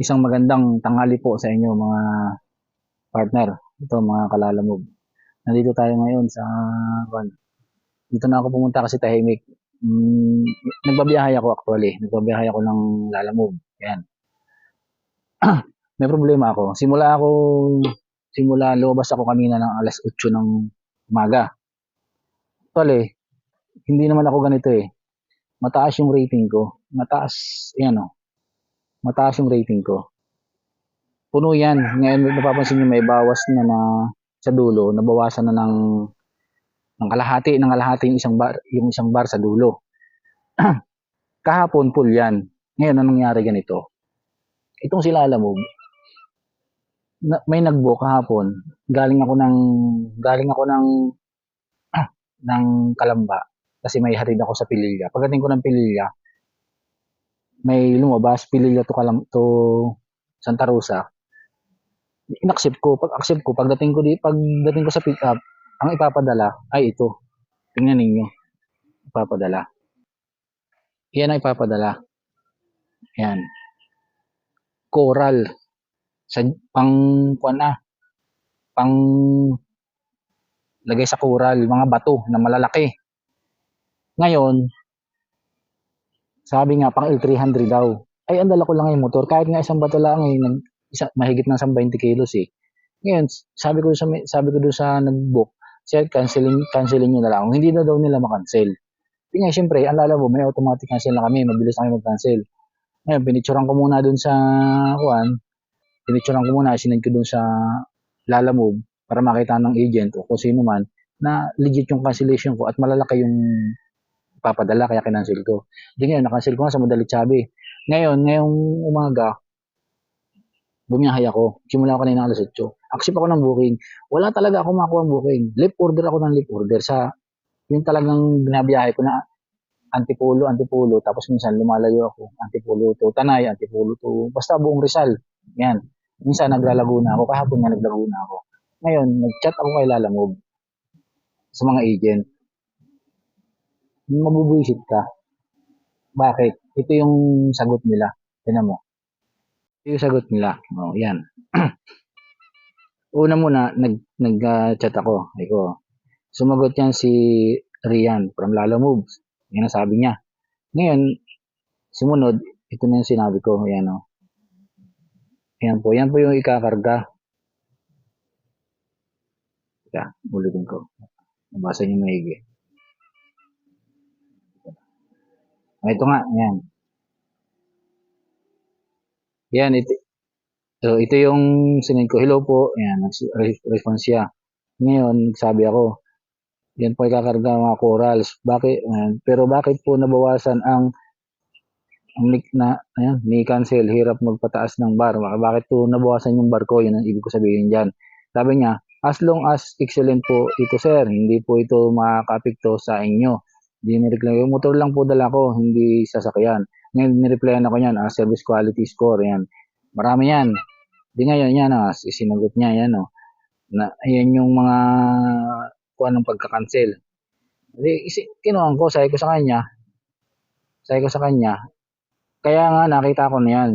Isang magandang tanghali po sa inyo mga partner. Ito mga kalalamog. Nandito tayo ngayon sa kwan. Dito na ako pumunta kasi tahimik. Mm, nagbabiyahe ako actually. Nagbabiyahe ako ng lalamog. Yan. May problema ako. Simula ako simula lumabas ako kanina ng alas 8 ng umaga. Actually, hindi naman ako ganito eh. Mataas yung rating ko. Mataas, yan o. Mataas yung rating ko. Puno yan. Ngayon, napapansin nyo may bawas na na sa dulo. Nabawasan na ng ng kalahati, ng kalahati yung isang bar, yung isang bar sa dulo. Kahapon, full yan. Ngayon, anong nangyari ganito? Itong sila alam mo, na, may nagbo kahapon. Galing ako ng galing ako ng ng Kalamba kasi may hatid ako sa Pililla. Pagdating ko ng Pililla, may lumabas Pililla to Kalam to Santa Rosa. Inaccept ko, pag accept ko, pagdating ko di pagdating ko sa pick up, ang ipapadala ay ito. Tingnan ninyo. Ipapadala. Yan ang ipapadala. Yan. Coral sa pang kuan na pang lagay sa coral, mga bato na malalaki. Ngayon, sabi nga pang L300 daw. Ay, ang dala ko lang yung motor. Kahit nga isang bato lang, eh, nag, isa, mahigit ng 20 kilos eh. Ngayon, sabi ko sa sabi ko doon sa nag-book, sir, canceling cancelin niyo na lang. Hindi na daw nila ma-cancel. Hindi nga, syempre, ang lala may automatic cancel na kami, mabilis na kami mag-cancel. Ngayon, pinicturean ko muna doon sa, kuan, pinicturean ko muna, sinend ko dun sa Lala para makita ng agent o kung sino man na legit yung cancellation ko at malalaki yung papadala kaya kinancel ko. Hindi ngayon, nakancel ko nga sa Madali Chabi. Ngayon, ngayong umaga, bumiyahay ako. Simula ako kanina alas 8. Accept ako ng booking. Wala talaga ako makuha ng booking. Lip order ako ng lip order sa yung talagang binabiyahe ko na Antipolo, Antipolo, tapos minsan lumalayo ako, Antipolo to Tanay, Antipolo to, basta buong Rizal. Yan. Minsan naglalaguna ako, kahapon nga naglaguna ako. Ngayon, nag-chat ako kay Lalamog sa mga agent. Mabubuisit ka. Bakit? Ito yung sagot nila. Tinan mo. Ito yung sagot nila. O, oh, yan. Una muna, nag, nag-chat ako. Ako, sumagot yan si Rian from Lala Moves. Yan ang sabi niya. Ngayon, sumunod, ito na yung sinabi ko. Yan o. Oh. Yan po. Yan po yung ikakarga. Teka, ulitin ko. Nabasa niyo maigi. Ito nga, yan. Yan, ito. So, ito yung sinend ko. Hello po. Yan, response siya. Ngayon, sabi ako, yan po ikakarga mga corals. Bakit? Uh, pero bakit po nabawasan ang ang na ayan, ni cancel, hirap magpataas ng bar. Bakit po nabawasan yung bar ko? Yun ang ibig ko sabihin diyan. Sabi niya, as long as excellent po ito sir, hindi po ito makakapikto sa inyo. Hindi nireklamo. Yung motor lang po dala ko, hindi sasakyan. Ngayon, nireplyan ako niyan, ah, service quality score, yan. Marami yan. Di ngayon, yan, ah, sinagot niya, yan, oh. Na, ayan yung mga kung anong pagka-cancel. Di, kinuha ko, sabi ko sa kanya, sabi ko sa kanya, kaya nga nakita ko na yan.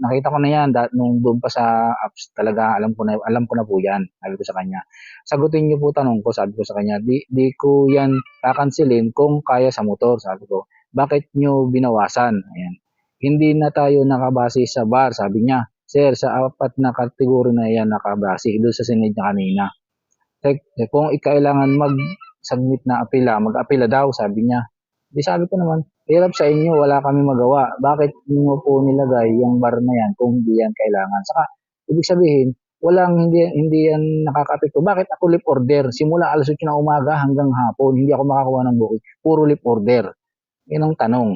Nakita ko na yan dat nung doon pa sa apps talaga alam ko na alam ko na po yan. Sabi ko sa kanya. Sagutin niyo po tanong ko, sabi ko sa kanya. Di, di ko yan kakansilin kung kaya sa motor, sabi ko. Bakit niyo binawasan? Ayan. Hindi na tayo nakabase sa bar, sabi niya. Sir, sa apat na kategorya na yan nakabase doon sa sinid niya kanina. Kung ikailangan mag-submit na apila, mag-apila daw, sabi niya. Di sabi ko naman, hirap sa inyo, wala kami magawa. Bakit mo po nilagay yung bar na yan kung hindi yan kailangan? Saka, ibig sabihin, walang hindi hindi yan nakakapekto. Bakit ako lip order? Simula alas 8 ng umaga hanggang hapon, hindi ako makakuha ng booking. Puro lip order. Yan ang tanong.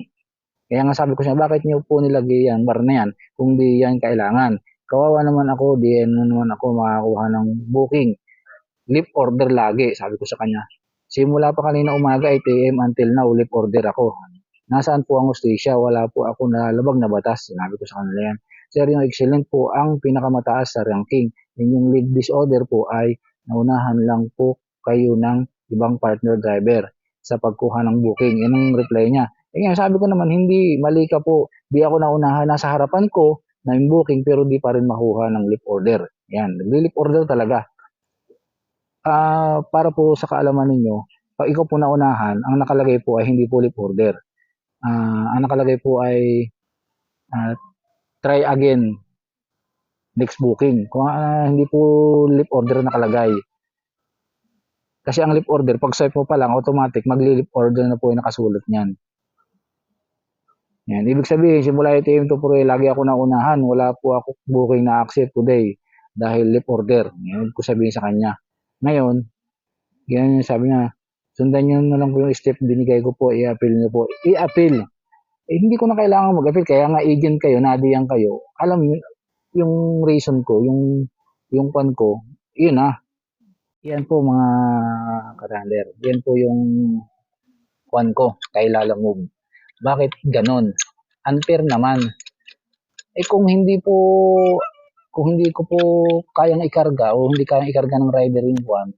Kaya nga sabi ko siya, bakit niyo po nilagay yan bar na yan kung di yan kailangan? Kawawa naman ako, di yan naman ako makakuha ng booking. Lip order lagi, sabi ko sa kanya. Simula pa kanina umaga, 8 a.m. until now, lip order ako. Nasaan po ang hustisya? Wala po ako nalalabag na batas. Sinabi ko sa kanila yan. Sir, yung excellent po ang pinakamataas sa ranking. Yung lead disorder po ay naunahan lang po kayo ng ibang partner driver sa pagkuha ng booking. Yan ang reply niya. Eh nga, sabi ko naman, hindi, mali ka po. Di ako naunahan. Nasa harapan ko, na yung booking pero di pa rin makuha ng lift order. Yan, nagli-lift order talaga. Ah, para po sa kaalaman ninyo, pag ikaw po naunahan, ang nakalagay po ay hindi po lift order. Ah, ang nakalagay po ay ah, try again next booking. Kung ah, hindi po lift order nakalagay. Kasi ang lift order, pag swipe mo pa lang, automatic, magli-lift order na po yung nakasulat niyan. Yan. Ibig sabihin, simula ATM to Pure, lagi ako naunahan. Wala po ako booking na accept today dahil lift order. Yan ko sabihin sa kanya. Ngayon, yan yung sabi niya, sundan nyo na lang po yung step binigay ko po, i-appeal nyo po. I-appeal. Eh, hindi ko na kailangan mag-appeal, kaya nga agent kayo, nadiyan kayo. Alam niyo, yung reason ko, yung yung pan ko, yun ah. Yan po mga karander. Yan po yung kwan ko, kay Lala Move. Bakit ganon? Unfair naman. Eh kung hindi po kung hindi ko po kayang ikarga o hindi kayang ikarga ng rider yung kwan,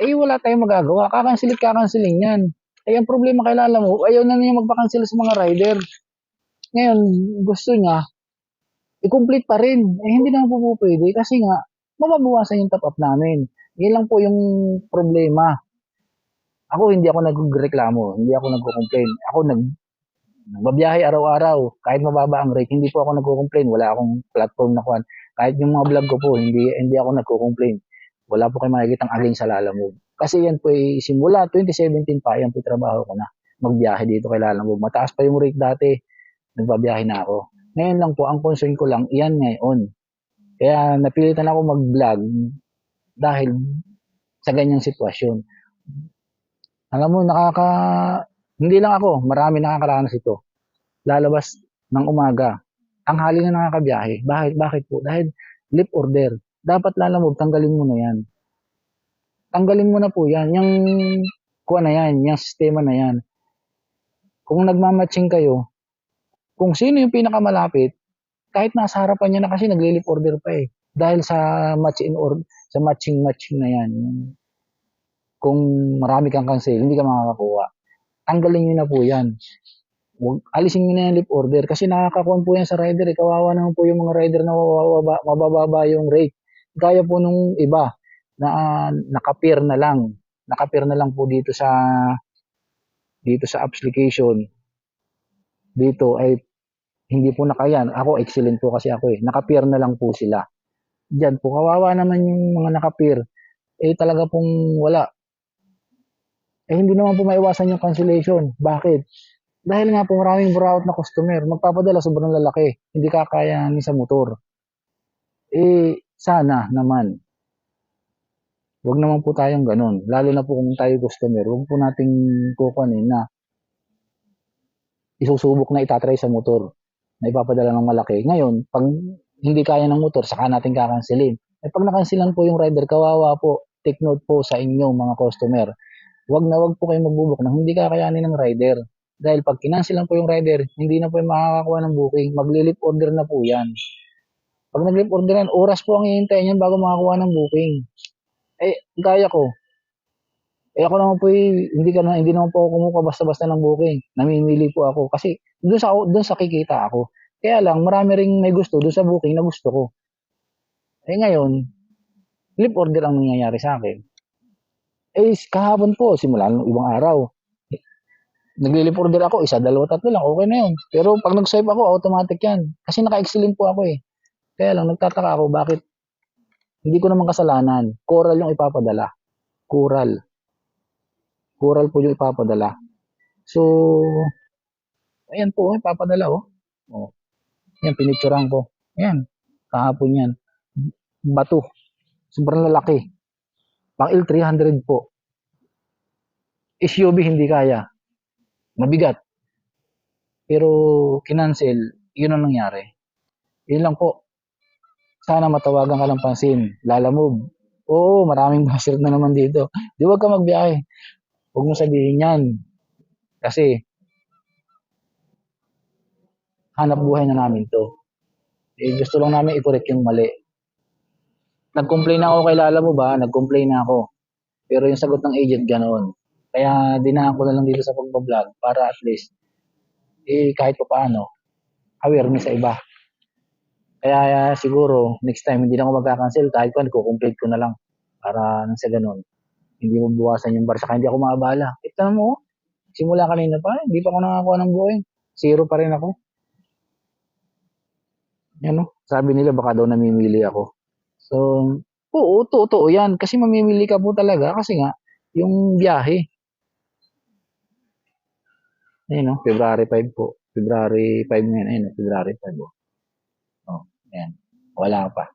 eh wala tayong magagawa. Kakansilit kakansilin yan. Eh ang problema kay Lala Move, ayaw na niya magpakancel sa mga rider. Ngayon, gusto niya, i-complete pa rin. Eh, hindi naman po, pwede kasi nga, mababawasan yung top up namin. Yan lang po yung problema. Ako, hindi ako nagreklamo. Hindi ako nagko-complain. Ako, nag, nagbabiyahe araw-araw. Kahit mababa ang rate, hindi po ako nagko-complain. Wala akong platform na kuhan. Kahit yung mga vlog ko po, hindi, hindi ako nagko-complain. Wala po kayo makikita ang against sa Lalamove. Kasi yan po ay simula 2017 pa, yan po trabaho ko na. Magbiyahe dito kay Lalamove. Mataas pa yung rate dati. Nagbabiyahe na ako. Ngayon lang po, ang concern ko lang, iyan ngayon. Kaya napilitan ako mag-vlog dahil sa ganyang sitwasyon. Alam mo, nakaka... Hindi lang ako, marami nakakaranas ito. Lalabas ng umaga. Ang hali na nakakabiyahe. Bakit? Bakit po? Dahil lip order. Dapat lalamog, tanggalin mo na yan. Tanggalin mo na po yan. Yung kuha na yan, yung sistema na yan. Kung nagmamatching kayo, kung sino yung pinakamalapit, kahit nasa harapan niya na kasi nagli-lip order pa eh. Dahil sa match in or sa matching matching na yan. Kung marami kang cancel, hindi ka makakakuha. Tanggalin niyo na po yan. Huwag, alisin niyo na yung lip order kasi nakakakuha po yan sa rider. Eh. Kawawa naman po yung mga rider na mabababa yung rate. Gaya po nung iba na uh, nakapir na lang. Nakapir na lang po dito sa dito sa application. Dito ay hindi po nakayan. Ako, excellent po kasi ako eh. Nakapir na lang po sila. Diyan po, kawawa naman yung mga nakapir. Eh talaga pong wala. Eh hindi naman po maiwasan yung cancellation. Bakit? Dahil nga po maraming buraot na customer. Magpapadala sobrang lalaki. Hindi kakaya ni sa motor. Eh, sana naman. Huwag naman po tayong ganun. Lalo na po kung tayo customer. Huwag po nating kukunin na isusubok na itatry sa motor na ipapadala ng malaki. Ngayon, pag hindi kaya ng motor, saka natin kakansilin. Eh pag nakansilan po yung rider, kawawa po, take note po sa inyong mga customer. Huwag na wag po kayo magbubok ng hindi kakayanin ng rider. Dahil pag kinansilan po yung rider, hindi na po yung makakakuha ng booking. Magli-lip order na po yan. Pag nag-lip order oras po ang hihintayin yan bago makakuha ng booking. Eh, gaya ko. Eh ako naman po, hindi, ka na, hindi naman po ako kumuha basta-basta ng booking. Namimili po ako kasi doon sa, doon sa kikita ako. Kaya lang, marami ring may gusto doon sa booking na gusto ko. Eh ngayon, flip order ang nangyayari sa akin. Eh, kahapon po, simula ng ibang araw, nagli-lip order ako, isa, dalawa, tatlo lang, okay na yun. Pero pag nag-swipe ako, automatic yan. Kasi naka-excellent po ako eh. Kaya lang, nagtataka ako, bakit hindi ko naman kasalanan. Coral yung ipapadala. Coral. Coral po yung ipapadala. So, ayan po, ipapadala oh. oh. Yan, pinicturean ko. Yan, kahapon yan. Bato. Sobrang lalaki. Pang L300 po. SUV hindi kaya. Mabigat. Pero kinancel, yun ang nangyari. Yun lang po. Sana matawagan ka lang pansin. Lalamove. Oo, maraming basher na naman dito. Di wag ka magbiyahe. Huwag mo sabihin yan. Kasi hanap buhay na namin to. Eh, gusto lang namin i-correct yung mali. Nag-complain na ako kay Lala ba? Nag-complain na ako. Pero yung sagot ng agent ganoon. Kaya dinahan ko na lang dito sa pagbablog para at least eh kahit pa paano awareness sa iba. Kaya ah, siguro, next time, hindi na ako magka-cancel. Kahit ko, complete ko na lang. Para nang sa ganun. Hindi mo buwasan yung bar. Saka hindi ako maabala. Ito mo, oh. simula kanina pa, hindi pa ako nakakuha ng buhay. Zero pa rin ako. Yan oh. Sabi nila baka daw namimili ako. So, oo, totoo yan. Kasi mamimili ka po talaga. Kasi nga, yung biyahe. Ayun oh, February 5 po. February 5 ngayon. Ayun oh, February 5 oh. Ayan. Wala pa.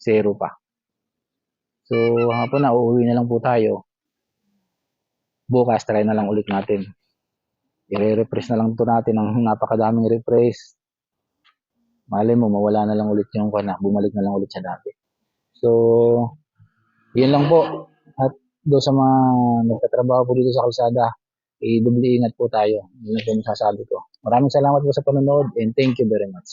Zero pa. So, hapon na, uuwi na lang po tayo. Bukas, try na lang ulit natin. I-refresh na lang po natin ang napakadaming refresh. Malay mo, mawala na lang ulit yung kana, bumalik na lang ulit sa dati. So, yun lang po. At do sa mga nagtatrabaho po dito sa kalsada, i-double ingat po tayo. Yun lang po masasabi ko. Maraming salamat po sa panonood and thank you very much.